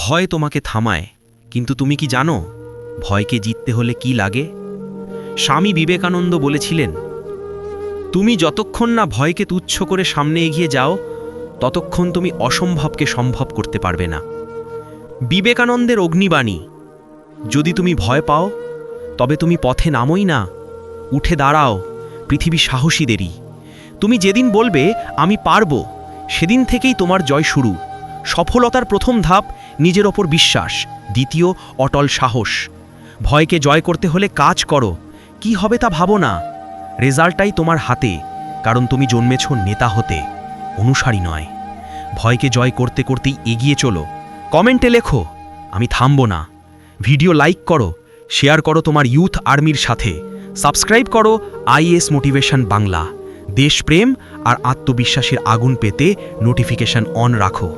ভয় তোমাকে থামায়, কিন্তু তুমি কি জানো ভয়কে জিততে হলে কি লাগে? স্বামী বিবেকানন্দ বলেছিলেন, তুমি যতক্ষণ না ভয়কে তুচ্ছ করে সামনে এগিয়ে যাও, ততক্ষণ তুমি অসম্ভবকে সম্ভব করতে পারবে না। বিবেকানন্দের অগ্নিবাণী, যদি তুমি ভয় পাও, তবে তুমি পথে নামোই না, উঠে দাঁড়াও, পৃথিবী সাহসীদেরই। তুমি যেদিন বলবে, আমি পারব, সেদিন থেকেই তোমার জয় শুরু। সফলতার প্রথম ধাপ নিজের ওপর বিশ্বাস, দ্বিতীয় অটল সাহস। ভয়কে জয় করতে হলে কাজ করো, কি হবে তা ভাবো না। রেজাল্টটাই তোমার হাতে, কারণ তুমি জন্মেছ নেতা হতে, অনুসারী নয়। ভয়কে জয় করতে করতেই এগিয়ে চলো। কমেন্টে লেখো, আমি থামবো না। ভিডিও লাইক করো, শেয়ার করো তোমার ইউথ আর্মির সাথে। সাবস্ক্রাইব করো আইএস মোটিভেশন বাংলা। দেশপ্রেম আর আত্মবিশ্বাসের আগুন পেতে নোটিফিকেশন অন রাখো।